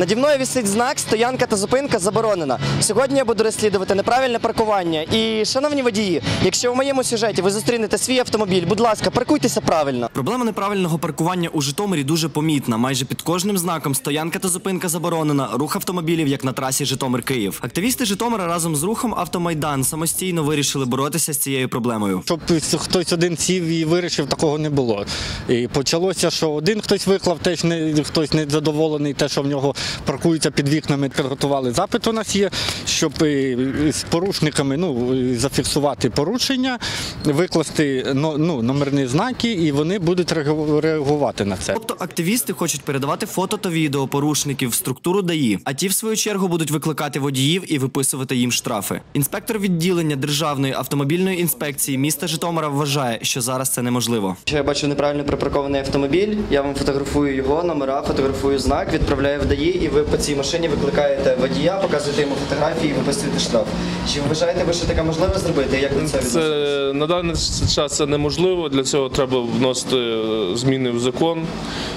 Наді мною висить знак стоянка та зупинка заборонена. Сьогодні я буду розслідувати неправильне паркування. І, шановні водії, якщо у моєму сюжеті ви зустрінете свій автомобіль, будь ласка, паркуйтеся правильно. Проблема неправильного паркування у Житомирі дуже помітна. Майже під кожним знаком стоянка та зупинка заборонена. Рух автомобілів як на трасі Житомир-Київ. Активісти Житомира разом з рухом Автомайдан самостійно вирішили боротися з цією проблемою. Щоб хтось один сів і вирішив, такого не було. І почалося, що один хтось виклав, теж не хтось не задоволений, те, що в нього паркуються під вікнами, підготували запит. У нас є, щоб з порушниками ну, зафіксувати порушення, викласти ну, номерні знаки, і вони будуть реагу- реагувати на це. Тобто активісти хочуть передавати фото та відео порушників в структуру ДАІ, а ті, в свою чергу, будуть викликати водіїв і виписувати їм штрафи. Інспектор відділення Державної автомобільної інспекції міста Житомира вважає, що зараз це неможливо. Я бачу неправильно припаркований автомобіль. Я вам фотографую його, номера, фотографую знак, відправляю в ДАІ, і ви по цій машині викликаєте водія, показуєте йому фотографії і виписуєте штраф. Чи вважаєте ви, що таке можливо зробити? Як ви це? Це на даний час це неможливо. Для цього треба вносити е, зміни в закон,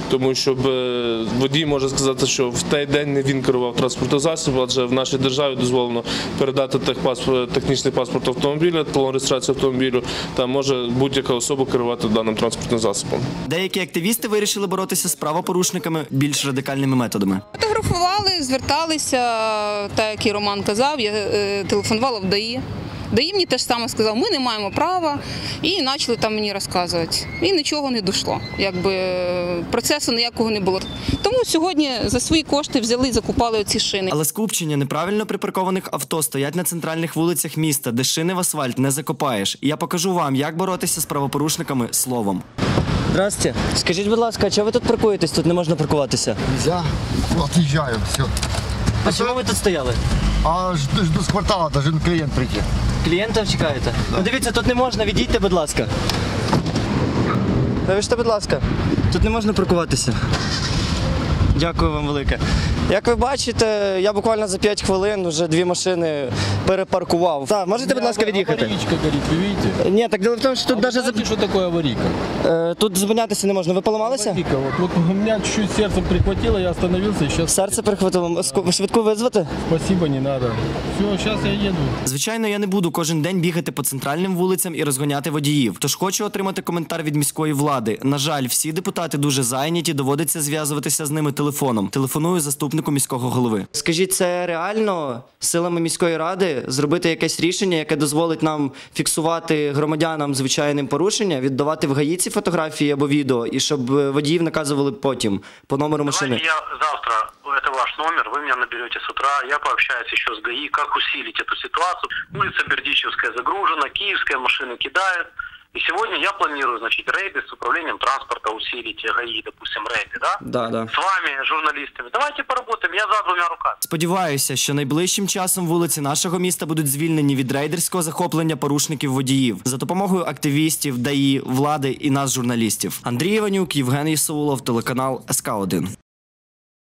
тому щоб е, водій може сказати, що в той день не він керував транспортним засобом, адже в нашій державі дозволено передати техпаспорт, технічний паспорт автомобіля, талон реєстрації автомобілю. Та може будь-яка особа керувати даним транспортним засобом. Деякі активісти вирішили боротися з правопорушниками більш радикальними методами. Фотографували, зверталися, так як і Роман казав, я е, телефонувала в ДАІ. ДАІ мені теж саме сказав, ми не маємо права, і почали там мені розказувати. І нічого не дійшло. Якби е, процесу ніякого не було. Тому сьогодні за свої кошти взяли і закупали оці шини. Але скупчення неправильно припаркованих авто стоять на центральних вулицях міста, де шини в асфальт не закопаєш. І я покажу вам, як боротися з правопорушниками словом. Здравствуйте. Скажіть, будь ласка, а чого ви тут паркуєтесь? Тут не можна паркуватися. Нельзя. Отъезжаю, все. А чому ви тут стояли? А жду, жду с квартала, должен клиент прийти. Клієнтів чекаєте? Ну дивіться, тут не можна, відійдьте, будь ласка. Вибачте, будь ласка, тут не можна паркуватися. Дякую вам велике. Як ви бачите, я буквально за 5 хвилин вже дві машини перепаркував. Так, можете, будь ласка, від'їхати? Аварийка горит, вы видите? Ні, так діло в тому, що тут навіть знаете, что такое аварийка? Е, Тут зупинятися не можна. Ви поламалися? Аварийка, вот, вот у меня чуть-чуть сердце прихватило, я остановился, и сейчас Серце перехватило. Ску- Швидку визвати? спасибо, не надо. Все, сейчас я еду. Звичайно, я не буду кожен день бігати по центральним вулицям і розгоняти водіїв. Тож хочу отримати коментар від міської влади. На жаль, всі депутати дуже зайняті, доводиться зв'язуватися з ними телефоном Телефоную заступнику міського голови. Скажіть, це реально силами міської ради зробити якесь рішення, яке дозволить нам фіксувати громадянам звичайним порушення, віддавати в гаїці фотографії або відео, і щоб е, водіїв наказували потім по номеру машини. Давайте я завтра, это ваш номер, вы меня наберете с утра, я пообщаюсь еще с ГАИ, как усилить эту ситуацию. Улица Бердичевская загружена, киевская машины кидают. И сегодня я планирую, значит, рейды с управлением транспорта усилить, ГАИ, допустим, рейды, да? Да, да. С вами, журналистами. Давайте поработаем, я за двумя руками. Сподіваюся, що найближчим часом вулиці нашого міста будуть звільнені від рейдерського захоплення порушників водіїв за допомогою активістів, ДАІ, влади і нас, журналістів. Андрій Іванюк, Євген Єсаулов, телеканал СК 1